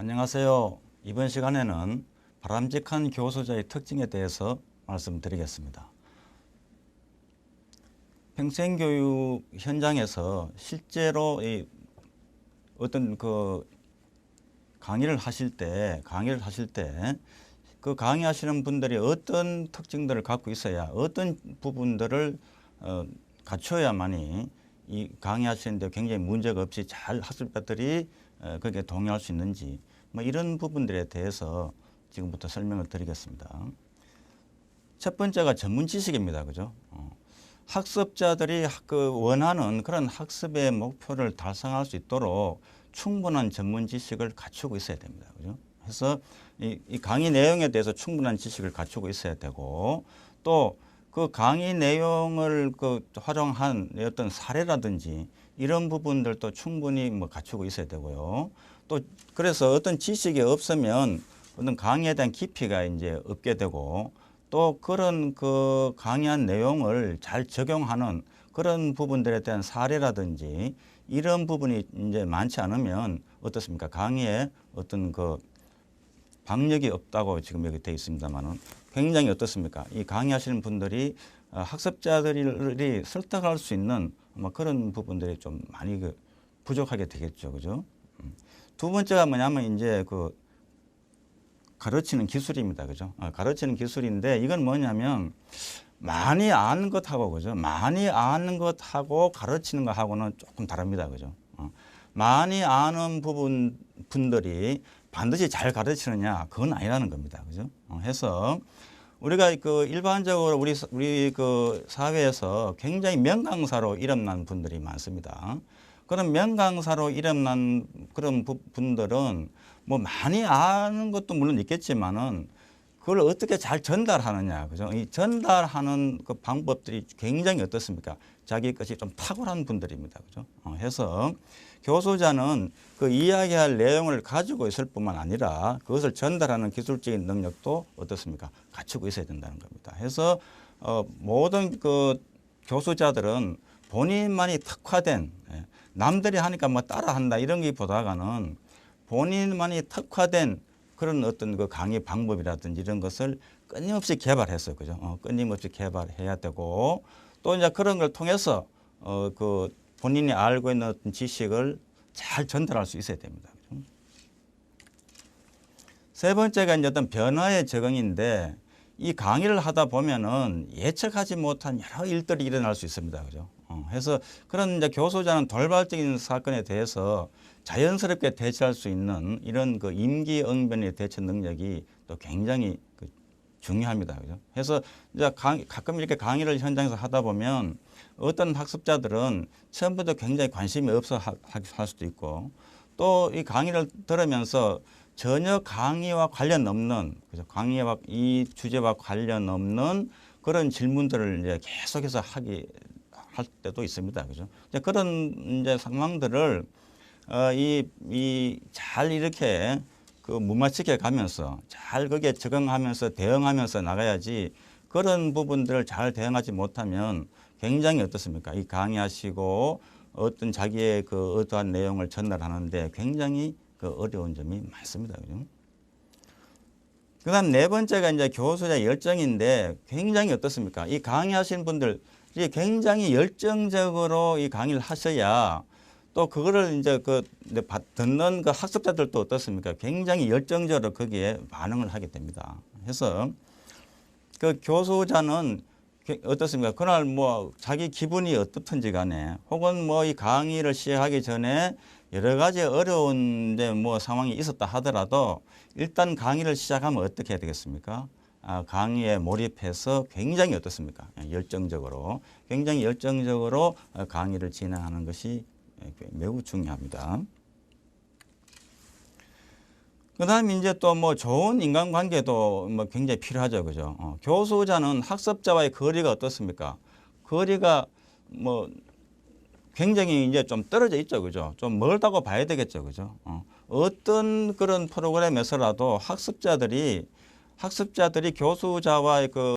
안녕하세요. 이번 시간에는 바람직한 교수자의 특징에 대해서 말씀드리겠습니다. 평생교육 현장에서 실제로 이 어떤 그 강의를 하실 때 강의를 하실 때 그 강의하시는 분들이 어떤 특징들을 갖고 있어야 어떤 부분들을 어, 갖춰야만이 이 강의하시는데 굉장히 문제가 없이 잘 학습자들이 어, 거기에 동의할 수 있는지 뭐 이런 부분들에 대해서 지금부터 설명을 드리겠습니다. 첫 번째가 전문 지식입니다. 그죠? 어. 학습자들이 학- 그 원하는 그런 학습의 목표를 달성할 수 있도록 충분한 전문 지식을 갖추고 있어야 됩니다. 그죠? 그래서 이, 이 강의 내용에 대해서 충분한 지식을 갖추고 있어야 되고 또 그 강의 내용을 그 활용한 어떤 사례라든지 이런 부분들도 충분히 뭐 갖추고 있어야 되고요. 또 그래서 어떤 지식이 없으면 어떤 강의에 대한 깊이가 이제 없게 되고 또 그런 그 강의한 내용을 잘 적용하는 그런 부분들에 대한 사례라든지 이런 부분이 이제 많지 않으면 어떻습니까? 강의에 어떤 그 박력이 없다고 지금 여기 되어 있습니다만은 굉장히 어떻습니까? 이 강의하시는 분들이 어, 학습자들이 설득할 수 있는 뭐 그런 부분들이 좀 많이 그 부족하게 되겠죠, 그죠? 음. 두 번째가 뭐냐면 이제 그 가르치는 기술입니다, 그죠? 어, 가르치는 기술인데 이건 뭐냐면 많이 아는 것하고 그죠? 많이 아는 것하고 가르치는 것하고는 조금 다릅니다, 그죠? 어, 많이 아는 부분 분들이 반드시 잘 가르치느냐 그건 아니라는 겁니다. 그죠? 어, 해서 우리가 그 일반적으로 우리 사- 우리 그 사회에서 굉장히 명강사로 이름난 분들이 많습니다. 그런 명강사로 이름난 그런 부- 분들은 뭐 많이 아는 것도 물론 있겠지만은 그걸 어떻게 잘 전달하느냐, 그죠? 이 전달하는 그 방법들이 굉장히 어떻습니까? 자기 것이 좀 탁월한 분들입니다, 그죠? 어, 해서 교수자는 그 이야기할 내용을 가지고 있을 뿐만 아니라 그것을 전달하는 기술적인 능력도 어떻습니까? 갖추고 있어야 된다는 겁니다. 해서 어, 모든 그 교수자들은 본인만이 특화된 예, 남들이 하니까 뭐 따라한다 이런 게 보다가는 본인만이 특화된 그런 어떤 그 강의 방법이라든지 이런 것을 끊임없이 개발해서 그죠? 어, 끊임없이 개발해야 되고 또 이제 그런 걸 통해서 어, 그 본인이 알고 있는 어떤 지식을 잘 전달할 수 있어야 됩니다. 그죠? 세 번째가 이제 어떤 변화의 적응인데 이 강의를 하다 보면은 예측하지 못한 여러 일들이 일어날 수 있습니다. 그죠? 어, 해서 그런 이제 교수자는 돌발적인 사건에 대해서 자연스럽게 대처할 수 있는 이런 그 임기응변의 대처 능력이 또 굉장히 그 중요합니다. 그죠? 해서 이제 강, 가끔 이렇게 강의를 현장에서 하다 보면 어떤 학습자들은 처음부터 굉장히 관심이 없어 하- 하- 할 수도 있고 또 이 강의를 들으면서 전혀 강의와 관련 없는 그죠? 강의와 이 주제와 관련 없는 그런 질문들을 이제 계속해서 하기 할 때도 있습니다. 그죠? 이제 그런 이제 상황들을 어, 이, 이, 잘 이렇게 그 무마치게 가면서 잘 거기에 적응하면서 대응하면서 나가야지 그런 부분들을 잘 대응하지 못하면 굉장히 어떻습니까? 이 강의하시고 어떤 자기의 그 의도한 내용을 전달하는데 굉장히 그 어려운 점이 많습니다. 그죠? 그 다음 네 번째가 이제 교수자 열정인데 굉장히 어떻습니까? 이 강의하시는 분들 이 굉장히 열정적으로 이 강의를 하셔야 또 그거를 이제 그 이제 받- 듣는 그 학습자들도 어떻습니까? 굉장히 열정적으로 거기에 반응을 하게 됩니다. 해서 그 교수자는 게- 어떻습니까? 그날 뭐 자기 기분이 어떻든지 간에 혹은 뭐 이 강의를 시작하기 전에 여러 가지 어려운 이제 뭐 상황이 있었다 하더라도 일단 강의를 시작하면 어떻게 해야 되겠습니까? 아, 강의에 몰입해서 굉장히 어떻습니까? 열정적으로 굉장히 열정적으로 어, 강의를 진행하는 것이 매우 중요합니다. 그 다음에 이제 또 뭐 좋은 인간관계도 뭐 굉장히 필요하죠, 그죠? 어, 교수자는 학습자와의 거리가 어떻습니까? 거리가 뭐 굉장히 이제 좀 떨어져 있죠, 그죠? 좀 멀다고 봐야 되겠죠, 그죠? 어, 어떤 그런 프로그램에서라도 학습자들이 학습자들이 교수자와의 그